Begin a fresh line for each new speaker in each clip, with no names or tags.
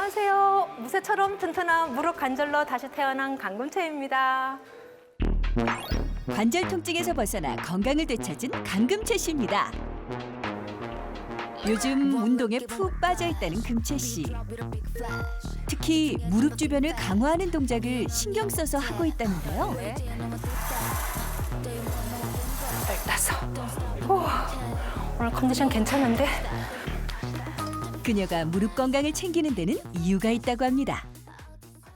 안녕하세요. 무쇠처럼 튼튼한 무릎 관절로 다시 태어난 강금채입니다.
관절 통증에서 벗어나 건강을 되찾은 강금채 씨입니다. 요즘 운동에 푹 빠져 있다는 금채 씨. 특히 무릎 주변을 강화하는 동작을 신경 써서 하고 있다는데요.
네. 열다섯. 후, 오늘 컨디션 괜찮은데?
그녀가 무릎 건강을 챙기는 데는 이유가 있다고 합니다.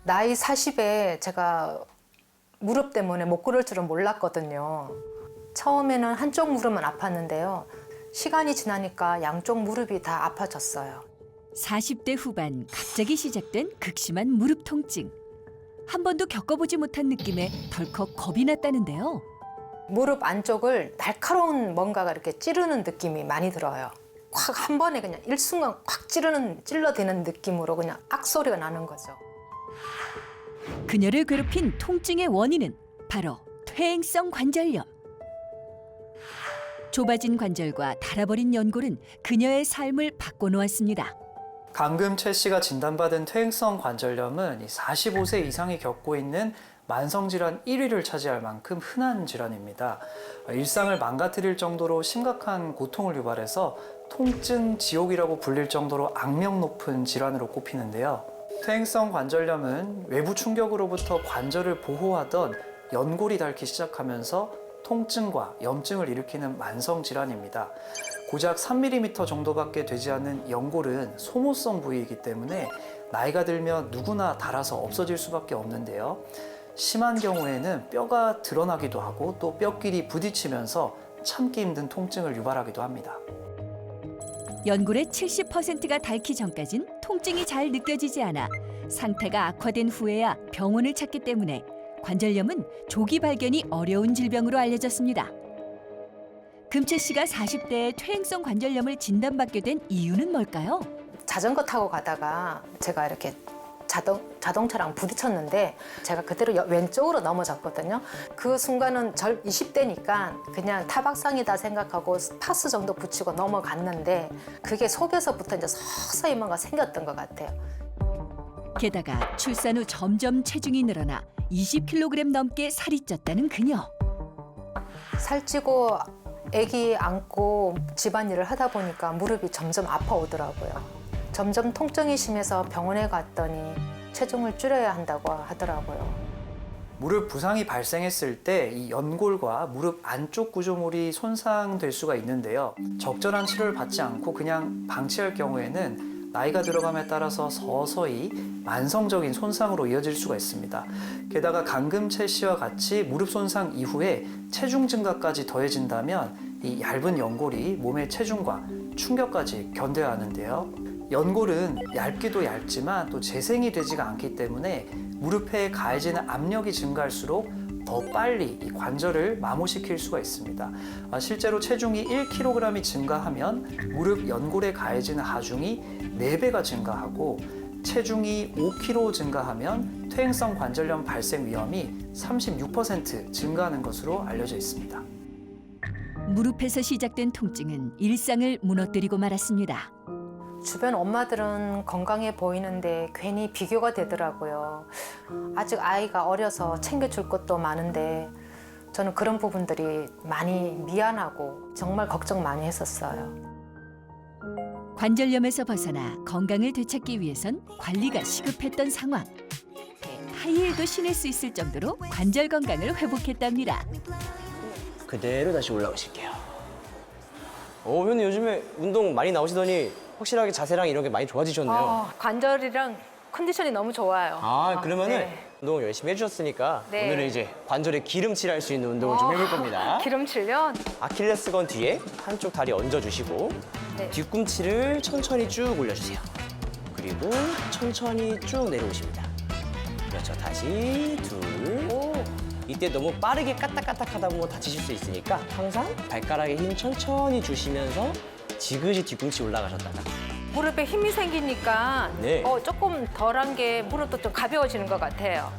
나이 40에 제가 무릎 때문에 못 걸을 줄은 몰랐거든요. 처음에는 한쪽 무릎만 아팠는데요. 시간이 지나니까 양쪽 무릎이 다 아파졌어요.
40대 후반 갑자기 시작된 극심한 무릎 통증. 한 번도 겪어보지 못한 느낌에 덜컥 겁이 났다는데요.
무릎 안쪽을 날카로운 뭔가가 이렇게 찌르는 느낌이 많이 들어요. 확 한 번에 그냥 일순간 꽉 찌르는 찔러대는 느낌으로 그냥 악소리가 나는 거죠.
그녀를 괴롭힌 통증의 원인은 바로 퇴행성 관절염. 좁아진 관절과 닳아버린 연골은 그녀의 삶을 바꿔놓았습니다.
강금채 씨가 진단받은 퇴행성 관절염은 이 45세 이상이 겪고 있는 만성 질환 1위를 차지할 만큼 흔한 질환입니다. 일상을 망가뜨릴 정도로 심각한 고통을 유발해서 통증 지옥이라고 불릴 정도로 악명 높은 질환으로 꼽히는데요. 퇴행성 관절염은 외부 충격으로부터 관절을 보호하던 연골이 닳기 시작하면서 통증과 염증을 일으키는 만성 질환입니다. 고작 3mm 정도밖에 되지 않는 연골은 소모성 부위이기 때문에 나이가 들면 누구나 닳아서 없어질 수밖에 없는데요. 심한 경우에는 뼈가 드러나기도 하고 또 뼈끼리 부딪히면서 참기 힘든 통증을 유발하기도 합니다.
연골의 70%가 닳기 전까진 통증이 잘 느껴지지 않아 상태가 악화된 후에야 병원을 찾기 때문에 관절염은 조기 발견이 어려운 질병으로 알려졌습니다. 금채 씨가 40대에 퇴행성 관절염을 진단받게 된 이유는 뭘까요?
자전거 타고 가다가 제가 이렇게 자동, 자동차랑 부딪혔는데 제가 그대로 여- 왼쪽으로 넘어졌거든요. 그 순간은 절 20대니까 그냥 타박상이다 생각하고 파스 정도 붙이고 넘어갔는데 그게 속에서부터 이제 서서히 뭔가 생겼던 것 같아요.
게다가 출산 후 점점 체중이 늘어나 20kg 넘게 살이 쪘다는 그녀.
살찌고 아기 안고 집안일을 하다 보니까 무릎이 점점 아파오더라고요. 점점 통증이 심해서 병원에 갔더니 체중을 줄여야 한다고 하더라고요.
무릎 부상이 발생했을 때 이 연골과 무릎 안쪽 구조물이 손상될 수가 있는데요. 적절한 치료를 받지 않고 그냥 방치할 경우에는 나이가 들어감에 따라서 서서히 만성적인 손상으로 이어질 수가 있습니다. 게다가 강금채 씨와 같이 무릎 손상 이후에 체중 증가까지 더해진다면 이 얇은 연골이 몸의 체중과 충격까지 견뎌야 하는데요. 연골은 얇기도 얇지만 또 재생이 되지가 않기 때문에 무릎에 가해지는 압력이 증가할수록 더 빨리 이 관절을 마모시킬 수가 있습니다. 아, 실제로 체중이 1kg이 증가하면 무릎 연골에 가해지는 하중이 4배가 증가하고 체중이 5kg 증가하면 퇴행성 관절염 발생 위험이 36% 증가하는 것으로 알려져 있습니다.
무릎에서 시작된 통증은 일상을 무너뜨리고 말았습니다.
주변 엄마들은 건강해 보이는데 괜히 비교가 되더라고요. 아직 아이가 어려서 챙겨줄 것도 많은데 저는 그런 부분들이 많이 미안하고 정말 걱정 많이 했었어요.
관절염에서 벗어나 건강을 되찾기 위해선 관리가 시급했던 상황. 하이힐도 신을 수 있을 정도로 관절 건강을 회복했답니다.
그대로 다시 올라오실게요. 어, 회원님 요즘에 운동 많이 나오시더니 확실하게 자세랑 이런 게 많이 좋아지셨네요.
어, 관절이랑 컨디션이 너무 좋아요.
아,
어,
그러면은
네.
운동 열심히 해주셨으니까
네.
오늘은 이제 관절에 기름칠 할 수 있는 운동을 좀 해볼 겁니다.
기름칠련
아킬레스건 뒤에 한쪽 다리 얹어주시고
네.
뒤꿈치를 천천히 쭉 올려주세요. 그리고 천천히 쭉 내려오십니다. 그렇죠. 다시 둘.
오,
이때 너무 빠르게 까딱까딱 하다 보면 다치실 수 있으니까 항상 발가락에 힘 천천히 주시면서 지그시 뒤꿈치 올라가셨다가
무릎에 힘이 생기니까
네.
어, 조금 덜한 게 무릎도 좀 가벼워지는 것 같아요.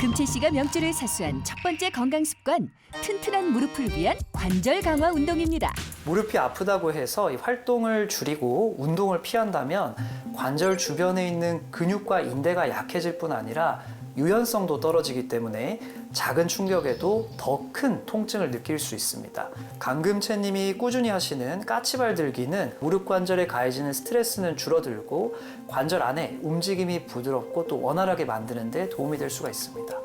금채 씨가 명주를 사수한 첫 번째 건강 습관 튼튼한 무릎을 위한 관절 강화 운동입니다.
무릎이 아프다고 해서 이 활동을 줄이고 운동을 피한다면 관절 주변에 있는 근육과 인대가 약해질 뿐 아니라 유연성도 떨어지기 때문에 작은 충격에도 더 큰 통증을 느낄 수 있습니다. 강금채님이 꾸준히 하시는 까치발 들기는 무릎 관절에 가해지는 스트레스는 줄어들고 관절 안에 움직임이 부드럽고 또 원활하게 만드는 데 도움이 될 수가 있습니다.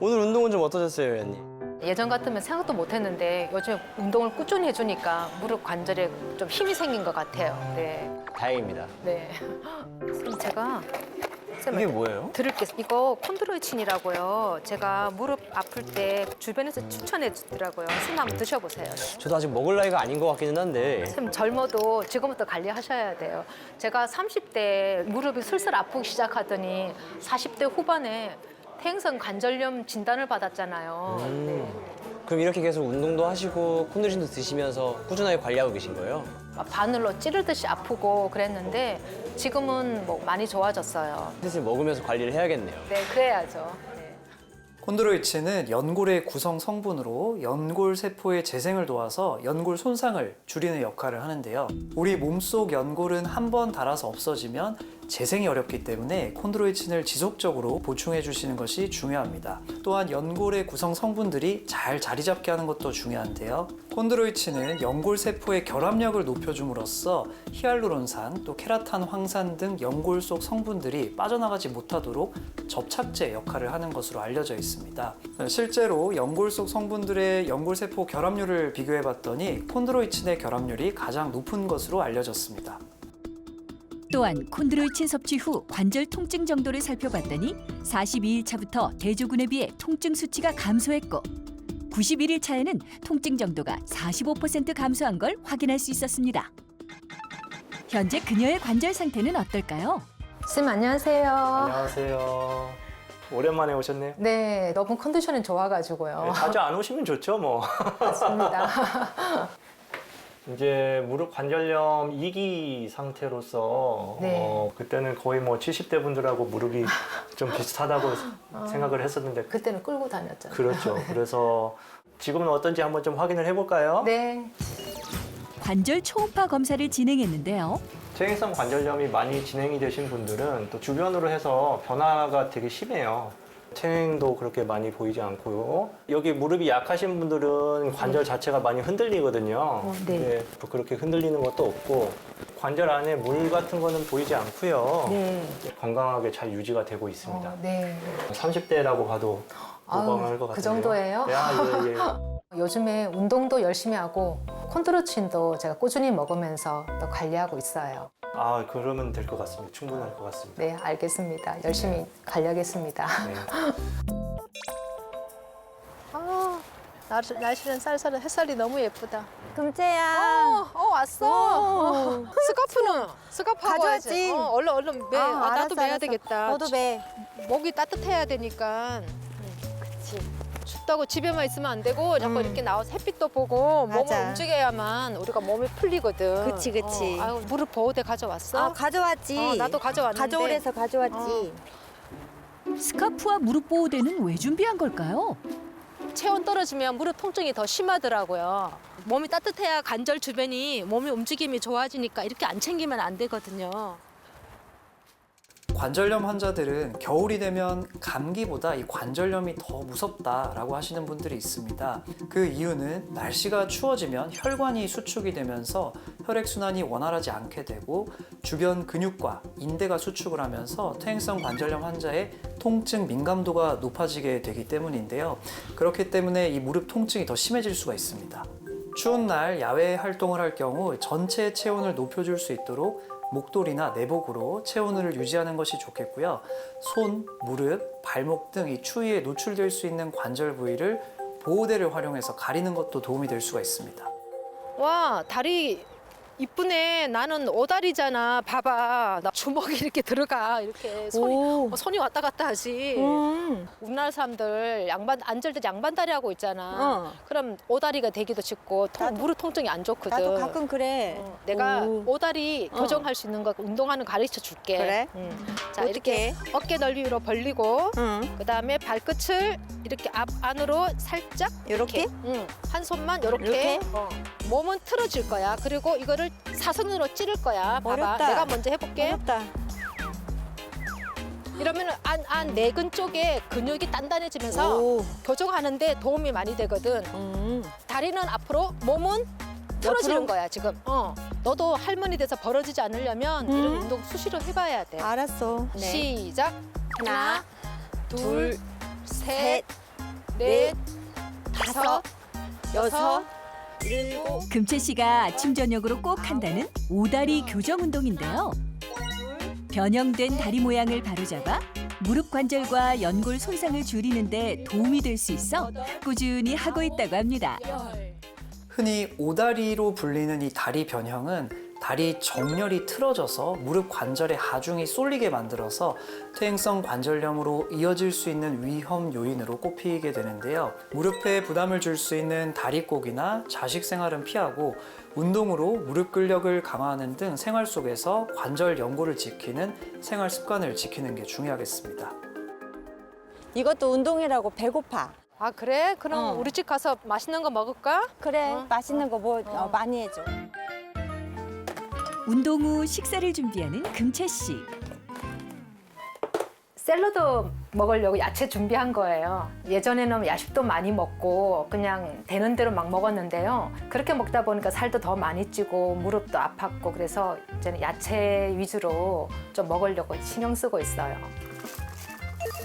오늘 운동은 좀 어떠셨어요, 회원님?
예전 같으면 생각도 못 했는데 요즘 운동을 꾸준히 해주니까 무릎 관절에 좀 힘이 생긴 것 같아요. 네.
다행입니다.
네. 선생님, 제가 쌤,
이게 뭐예요?
드릴게요. 이거 콘드로이친이라고요. 제가 무릎 아플 때 주변에서 추천해 주더라고요. 선생님 한번 드셔보세요.
저도 아직 먹을 나이가 아닌 것 같기는 한데
선생님 젊어도 지금부터 관리하셔야 돼요. 제가 30대 무릎이 슬슬 아프기 시작하더니 40대 후반에 퇴행성 관절염 진단을 받았잖아요. 네.
그럼 이렇게 계속 운동도 하시고 콘디션도 드시면서 꾸준하게 관리하고 계신 거예요?
막 바늘로 찌르듯이 아프고 그랬는데 지금은 뭐 많이 좋아졌어요.
슬슬 먹으면서 관리를 해야겠네요.
네, 그래야죠. 네.
콘드로이친은 연골의 구성 성분으로 연골 세포의 재생을 도와서 연골 손상을 줄이는 역할을 하는데요. 우리 몸속 연골은 한 번 닳아서 없어지면 재생이 어렵기 때문에 콘드로이친을 지속적으로 보충해 주시는 것이 중요합니다. 또한 연골의 구성 성분들이 잘 자리 잡게 하는 것도 중요한데요. 콘드로이친은 연골 세포의 결합력을 높여줌으로써 히알루론산, 또 케라탄 황산 등 연골 속 성분들이 빠져나가지 못하도록 접착제 역할을 하는 것으로 알려져 있습니다. 실제로 연골 속 성분들의 연골 세포 결합률을 비교해 봤더니 콘드로이친의 결합률이 가장 높은 것으로 알려졌습니다.
또한 콘드로이친 섭취 후 관절 통증 정도를 살펴봤더니 42일 차부터 대조군에 비해 통증 수치가 감소했고 91일 차에는 통증 정도가 45% 감소한 걸 확인할 수 있었습니다. 현재 그녀의 관절 상태는 어떨까요?
쌤 안녕하세요.
안녕하세요. 오랜만에 오셨네요.
네, 너무 컨디션이 좋아가지고요.
네, 자주 안 오시면 좋죠, 뭐.
맞습니다.
이제 무릎 관절염 2기 상태로서
네.
어, 그때는 거의 뭐 70대 분들하고 무릎이 좀 비슷하다고 생각을 했었는데
그때는 끌고 다녔잖아요.
그렇죠. 그래서 지금은 어떤지 한번 좀 확인을 해볼까요?
네.
관절 초음파 검사를 진행했는데요.
퇴행성 관절염이 많이 진행이 되신 분들은 또 주변으로 해서 변화가 되게 심해요. 퇴행도 그렇게 많이 보이지 않고요. 여기 무릎이 약하신 분들은 관절 자체가 많이 흔들리거든요.
네.
근데 또 그렇게 흔들리는 것도 없고 관절 안에 물 같은 거는 보이지 않고요.
네.
건강하게 잘 유지가 되고 있습니다.
어, 네.
30대라고 봐도
아유,
무방할 것 같아요.
그 정도예요?
네, 아, 예, 예.
요즘에 운동도 열심히 하고 콘드로친도 제가 꾸준히 먹으면서 또 관리하고 있어요.
아, 그러면 될 것 같습니다. 충분할 것 같습니다.
네, 알겠습니다. 열심히 관리하겠습니다.
네.
아, 날, 날씨는 쌀쌀한 햇살이 너무 예쁘다.
금채야.
어, 어 왔어. 어. 스카프는 스카프 하고
가져왔지.
와야지. 어, 얼른 얼른 매.
아,
아, 나도
알았어,
매야
알았어.
되겠다.
너도 매.
목이 따뜻해야 되니까.
그치.
춥다고 집에만 있으면 안 되고 자꾸 이렇게 나와서 햇빛도 보고 몸을
맞아.
움직여야만 우리가 몸이 풀리거든.
그치, 그치.
어, 아유, 무릎 보호대 가져왔어?
아, 가져왔지.
어, 나도 가져왔는데.
가져오래서 가져왔지.
스카프와 무릎 보호대는 왜 준비한 걸까요?
체온 떨어지면 무릎 통증이 더 심하더라고요. 몸이 따뜻해야 관절 주변이 몸의 움직임이 좋아지니까 이렇게 안 챙기면 안 되거든요.
관절염 환자들은 겨울이 되면 감기보다 이 관절염이 더 무섭다라고 하시는 분들이 있습니다. 그 이유는 날씨가 추워지면 혈관이 수축이 되면서 혈액순환이 원활하지 않게 되고 주변 근육과 인대가 수축을 하면서 퇴행성 관절염 환자의 통증 민감도가 높아지게 되기 때문인데요. 그렇기 때문에 이 무릎 통증이 더 심해질 수가 있습니다. 추운 날 야외 활동을 할 경우 전체 체온을 높여줄 수 있도록 목도리나 내복으로 체온을 유지하는 것이 좋겠고요. 손, 무릎, 발목 등 이 추위에 노출될 수 있는 관절 부위를 보호대를 활용해서 가리는 것도 도움이 될 수가 있습니다.
와, 다리 이쁘네. 나는 오다리잖아. 봐봐. 나 주먹이 이렇게 들어가. 이렇게 손이,
오.
어, 손이 왔다 갔다 하지.
음.
우리나라 사람들 양반 앉을 때 양반다리 하고 있잖아.
어.
그럼 오다리가 되기도 쉽고 통, 무릎 통증이 안 좋거든.
나도 가끔 그래.
어, 내가
오.
오. 다리
어.
교정할 수 있는 거 가르쳐 가르쳐 줄게.
그래?
응. 자
어떻게?
이렇게 어깨 넓이 위로 벌리고
응.
그다음에 발끝을 이렇게 앞 안으로 살짝
요렇게?
응. 한 손만 이렇게
이렇게?
어. 몸은 틀어질 거야. 그리고 이거를 사선으로 찌를 거야. 봐봐.
어렵다.
내가 먼저 해볼게.
어렵다.
이러면 안, 안 내근 쪽에 근육이 단단해지면서
오.
교정하는데 도움이 많이 되거든.
음.
다리는 앞으로, 몸은 틀어지는
옆으로?
거야 지금. 어. 너도 할머니 돼서 벌어지지 않으려면
음.
이런 운동 수시로 해봐야 돼.
알았어. 네.
시작.
하나,
둘,
셋,
셋, 넷, 다섯,
여섯.
금채 씨가 아침 저녁으로 꼭 한다는 오다리 교정 운동인데요. 변형된 다리 모양을 바로잡아 무릎 관절과 연골 손상을 줄이는데 도움이 될 수 있어 꾸준히 하고 있다고 합니다.
흔히 오다리로 불리는 이 다리 변형은 다리 정렬이 틀어져서 무릎 관절의 하중이 쏠리게 만들어서 퇴행성 관절염으로 이어질 수 있는 위험 요인으로 꼽히게 되는데요. 무릎에 부담을 줄 수 있는 다리꼬기나 자식 생활은 피하고 운동으로 무릎 근력을 강화하는 등 생활 속에서 관절 연골을 지키는 생활 습관을 지키는 게 중요하겠습니다.
이것도 운동이라고 배고파.
아 그래? 그럼
어.
우리 집 가서 맛있는 거 먹을까?
그래.
어?
맛있는 거뭐
어.
많이 해줘.
운동 후 식사를 준비하는 금채 씨.
샐러드 먹으려고 야채 준비한 거예요. 예전에는 야식도 많이 먹고 그냥 되는 대로 막 먹었는데요. 그렇게 먹다 보니까 살도 더 많이 찌고 무릎도 아팠고 그래서 이제는 야채 위주로 좀 먹으려고 신경 쓰고 있어요.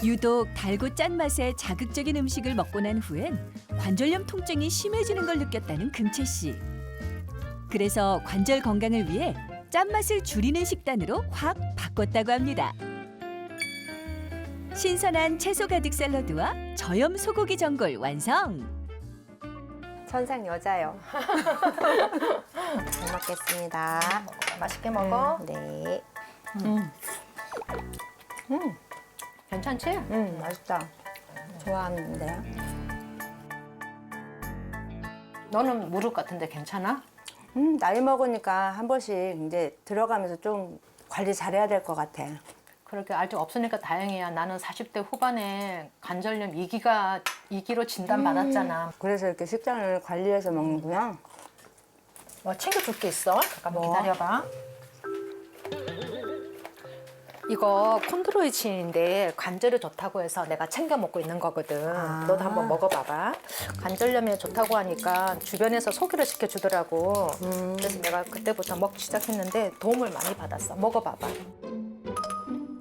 유독 달고 짠 맛의 자극적인 음식을 먹고 난 후엔 관절염 통증이 심해지는 걸 느꼈다는 금채 씨. 그래서 관절 건강을 위해 짠맛을 줄이는 식단으로 확 바꿨다고 합니다. 신선한 채소 가득 샐러드와 저염 소고기 전골 완성.
천상 여자요. 잘 먹겠습니다.
맛있게 먹어.
음, 네.
괜찮지?
음, 맛있다. 좋아하는데요.
너는 무릎 같은데 괜찮아?
음, 나이 먹으니까 한 번씩 이제 들어가면서 좀 관리 잘해야 될 것 같아.
그렇게 아직 없으니까 다행이야. 나는 40대 후반에 관절염 2기가 2기로 진단 받았잖아.
그래서 이렇게 식단을 관리해서 먹는구나.
뭐 챙겨줄 게 있어. 잠깐만
뭐?
기다려봐. 이거 콘드로이친인데 관절에 좋다고 해서 내가 챙겨 먹고 있는 거거든.
아.
너도 한번 먹어봐봐. 관절염에 좋다고 하니까 주변에서 소개를 시켜주더라고.
음.
그래서 내가 그때부터 먹기 시작했는데 도움을 많이 받았어. 먹어봐봐.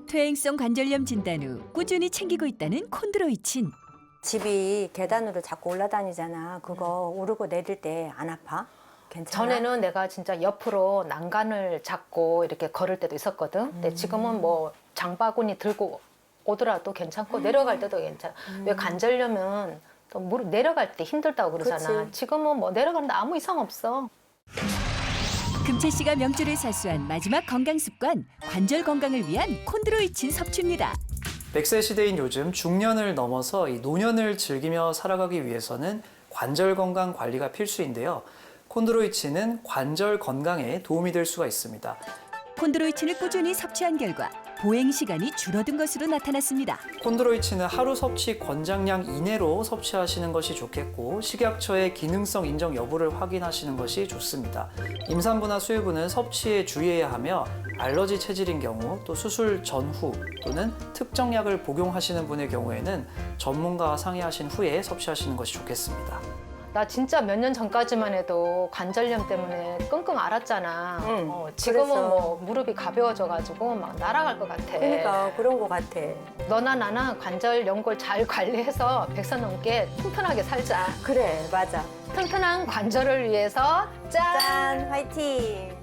퇴행성 관절염 진단 후 꾸준히 챙기고 있다는 콘드로이친.
집이 계단으로 자꾸 올라다니잖아. 그거 오르고 내릴 때 안 아파? 괜찮아?
전에는 내가 진짜 옆으로 난간을 잡고 이렇게 걸을 때도 있었거든.
음.
근데 지금은 뭐 장바구니 들고 오더라도 괜찮고
음.
내려갈 때도 괜찮아. 왜 관절염은 또 무릎 내려갈 때 힘들다고 그러잖아.
그치.
지금은 뭐 내려가는데 아무 이상 없어.
금채 씨가 명주를 사수한 마지막 건강 습관 관절 건강을 위한 콘드로이친 섭취입니다.
100세 시대인 요즘 중년을 넘어서 이 노년을 즐기며 살아가기 위해서는 관절 건강 관리가 필수인데요. 콘드로이친은 관절 건강에 도움이 될 수가 있습니다.
콘드로이친을 꾸준히 섭취한 결과 보행 시간이 줄어든 것으로 나타났습니다.
콘드로이친은 하루 섭취 권장량 이내로 섭취하시는 것이 좋겠고 식약처의 기능성 인정 여부를 확인하시는 것이 좋습니다. 임산부나 수유부는 섭취에 주의해야 하며 알러지 체질인 경우 또 수술 전후 또는 특정 약을 복용하시는 분의 경우에는 전문가와 상의하신 후에 섭취하시는 것이 좋겠습니다.
나 진짜 몇 년 전까지만 해도 관절염 때문에 끙끙 앓았잖아.
응,
어, 지금은
그래서.
뭐 무릎이 가벼워져가지고 막 날아갈 것 같아.
그러니까 그런 것 같아.
너나 나나 관절 연골 잘 관리해서 백선 넘게 튼튼하게 살자.
그래, 맞아.
튼튼한 관절을 위해서 짠!
짠, 화이팅!